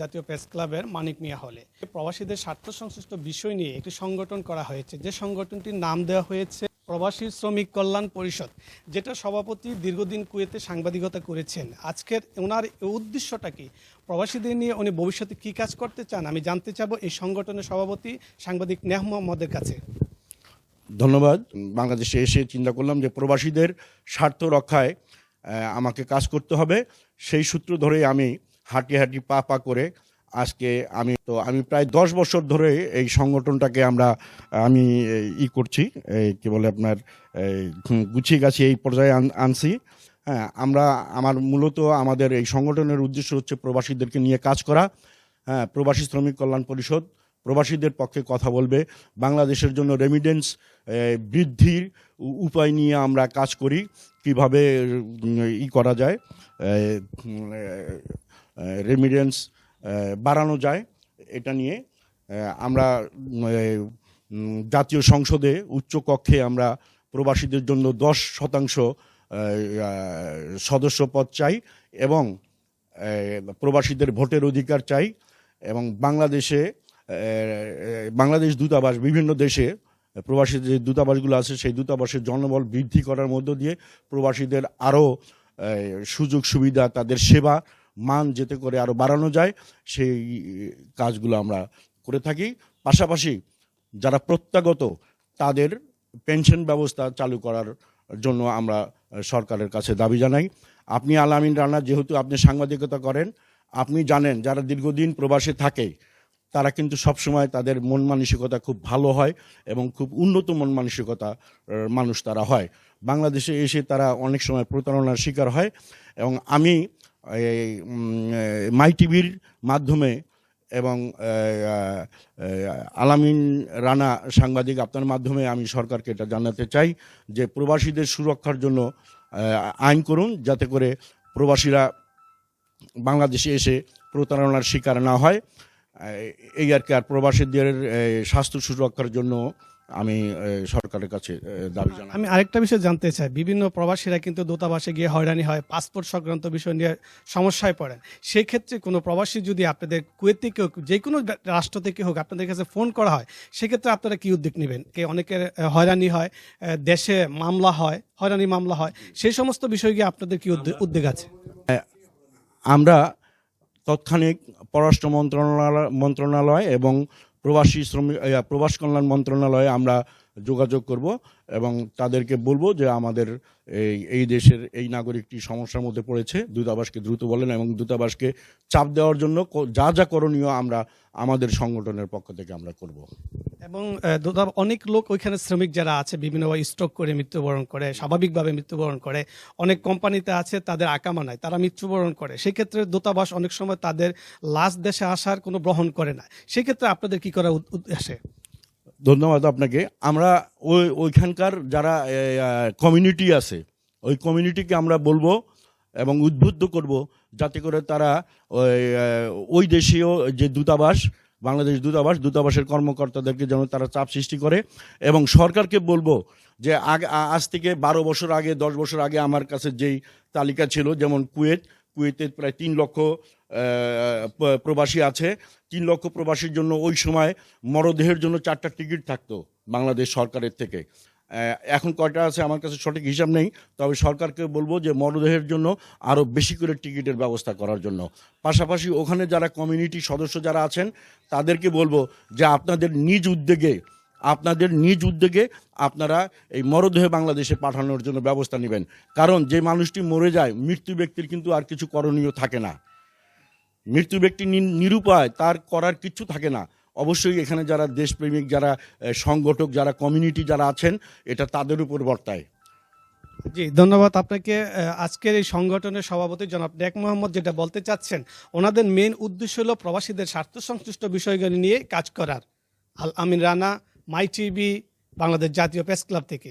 জাতীয় প্রেস ক্লাবের মানিক মিয়া হলে। প্রবাসীদের স্বার্থ সংশ্লিষ্ট বিষয় নিয়ে একটি সংগঠন করা হয়েছে। যে সংগঠনটির নাম দেওয়া হয়েছে প্রবাসী শ্রমিক কল্যাণ পরিষদ, যেটা সভাপতি দীর্ঘদিন কুয়েতে সাংবাদিকতা করেছেন। আজকের ওনার উদ্দেশ্যটা কি? প্রবাসীদের নিয়ে উনি ভবিষ্যতে কি কাজ করতে চান? আমি জানতে চাবো এই সংগঠনের সভাপতি সাংবাদিক নেহ মোহাম্মদের কাছে। ধন্যবাদ। বাংলাদেশে এসে চিন্তা করলাম যে প্রবাসীদের স্বার্থ রক্ষায় আমাকে কাজ করতে হবে। সেই সূত্র ধরেই আমি হাঁটি হাঁটি পা পা করে আজকে আমি তো, আমি প্রায় দশ বছর ধরে এই সংগঠনটাকে আমরা, আমি ই করছি, এই কি বলে আপনার গুছিয়ে গাছি এই পর্যায়ে আন- আনছি। হ্যাঁ আমরা, আমার মূলত আমাদের এই সংগঠনের উদ্দেশ্য হচ্ছে প্রবাসীদেরকে নিয়ে কাজ করা। হ্যাঁ প্রবাসী শ্রমিক কল্যাণ পরিষদ, প্রবাসীদের পক্ষে কথা বলবে, বাংলাদেশের জন্য রেমিডেন্স বৃদ্ধির উপায় নিয়ে আমরা কাজ করি, কীভাবে ই করা যায় রেমিডেন্স বাড়ানো যায়। এটা নিয়ে আমরা জাতীয় সংসদে উচ্চ কক্ষে আমরা প্রবাসীদের জন্য দশ শতাংশ সদস্য পদ চাই এবং প্রবাসীদের ভোটের অধিকার চাই এবং বাংলাদেশে বাংলাদেশ দূতাবাস, বিভিন্ন দেশে প্রবাসী যে দূতাবাসগুলো আছে, সেই দূতাবাসের জনবল বৃদ্ধি করার মধ্য দিয়ে প্রবাসীদের আরও সুযোগ সুবিধা তাদের সেবা মান যেতে করে আরও বাড়ানো যায়, সেই কাজগুলো আমরা করে থাকি। পাশাপাশি যারা প্রত্যাগত, তাদের পেনশন ব্যবস্থা চালু করার জন্য আমরা সরকারের কাছে দাবি জানাই। আপনি আলামিন রানা, যেহেতু আপনি সাংবাদিকতা করেন, আপনি জানেন যারা দীর্ঘদিন প্রবাসে থাকে, তারা কিন্তু সবসময় তাদের মন মানসিকতা খুব ভালো হয় এবং খুব উন্নত মন মানসিকতা মানুষ তারা হয়। বাংলাদেশে এসে তারা অনেক সময় প্রতারণার শিকার হয় এবং আমি মাই টিভির মাধ্যমে এবং আলামিন রানা সাংবাদিক আপনার মাধ্যমে আমি সরকারকে এটা জানাতে চাই যে প্রবাসীদের সুরক্ষার জন্য আইন করুন যাতে করে প্রবাসীরা বাংলাদেশে এসে প্রতারণার শিকার না হয়। এই আর কি আর প্রবাসীদের স্বাস্থ্য সুরক্ষার জন্য আমি সরকারের কাছে দাবি জানাই। আমি আরেকটা বিষয় জানতে চাই। বিভিন্ন প্রবাসীরা কিন্তু দূতাবাসে গিয়ে হয়রানি হয় পাসপোর্ট সংক্রান্ত বিষয় নিয়ে সমস্যায় পড়েন। সেই ক্ষেত্রে কোনো প্রবাসী যদি আপনাদের কুয়েত থেকে হোক যে কোনো রাষ্ট্র থেকে হোক আপনাদের কাছে ফোন করা হয় সেক্ষেত্রে আপনারা কি উদ্যোগ নেবেন? কে অনেকের হয়রানি হয় দেশে মামলা হয় হয়রানি মামলা হয় সেই সমস্ত বিষয় গিয়ে আপনাদের কি উদ্যোগ আছে? আমরা তৎক্ষণিক পররাষ্ট্র মন্ত্রণালয় মন্ত্রণালয় এবং প্রবাসী শ্রমিক প্রবাস কল্যাণ মন্ত্রণালয়ে আমরা যোগাযোগ করব এবং তাদেরকে বলব যে আমাদের এই এই দেশের এই নাগরিকটি সমস্যার মধ্যে পড়েছে। দূতাবাসকে দ্রুত বলেন এবং দূতাবাসকে চাপ দেওয়ার জন্য যা যা করণীয় আমরা আমাদের সংগঠনের পক্ষ থেকে আমরা করব। এবং অনেক লোক ওইখানে শ্রমিক যারা আছে বিভিন্নভাবে স্ট্রোক করে মৃত্যুবরণ করে, স্বাভাবিকভাবে মৃত্যুবরণ করে। অনেক কোম্পানিতে আছে, তাদের আকামা নাই, তারা মৃত্যুবরণ করে। সেক্ষেত্রে দূতাবাস অনেক সময় তাদের লাশ দেশে আসার কোনো গ্রহণ করে না। সেক্ষেত্রে আপনাদের কি করা উদ্দেশ্যে? ধন্যবাদ আপনাকে। আমরা ওই, ওইখানকার যারা কমিউনিটি আছে, ওই কমিউনিটিকে আমরা বলব এবং উদ্বুদ্ধ করব যাতে করে তারা ওই ওই দেশীয় যে দূতাবাস, বাংলাদেশ দূতাবাস, দূতাবাসের কর্মকর্তাদেরকে যেন তারা চাপ সৃষ্টি করে এবং সরকারকে বলব যে আগে আজ থেকে বারো বছর আগে, দশ বছর আগে আমার কাছে যেই তালিকা ছিল, যেমন কুয়েত কুয়েতে প্রায় তিন লক্ষ প্রবাসী আছে। তিন লক্ষ প্রবাসীর জন্য ওই সময় মরদেহের জন্য চারটা টিকিট থাকতো বাংলাদেশ সরকারের থেকে। এখন কয়টা আছে আমার কাছে সঠিক হিসাব নেই, তবে সরকারকে বলব যে মরদেহের জন্য আরও বেশি করে টিকিটের ব্যবস্থা করার জন্য। পাশাপাশি ওখানে যারা কমিউনিটি সদস্য যারা আছেন, তাদেরকে বলব যে আপনাদের নিজ উদ্যোগে আপনাদের নিজ উদ্যোগে আপনারা এই মরদেহ বাংলাদেশে পাঠানোর জন্য ব্যবস্থা নেবেন। কারণ যে মানুষটি মরে যায়, মৃত্যু ব্যক্তির কিন্তু আর কিছু করণীয় থাকে না। মৃত্যু ব্যক্তি নিরুপায়, তার করার কিচ্ছু থাকে না। অবশ্যই এখানে যারা দেশপ্রেমিক, যারা সংগঠক, যারা কমিউনিটি যারা আছেন, এটা তাদের উপর বর্তায়। জি, ধন্যবাদ আপনাকে। আজকের এই সংগঠনের সভাপতি জনাব ডেক মোহাম্মদ যেটা বলতে চাচ্ছেন, ওনাদের মেন উদ্দেশ্য হলো প্রবাসীদের স্বার্থ সংশ্লিষ্ট বিষয়গুলি নিয়ে কাজ করার। আল আমিন রানা মাই টিভি বাংলাদেশ জাতীয় প্রেস ক্লাব থেকে।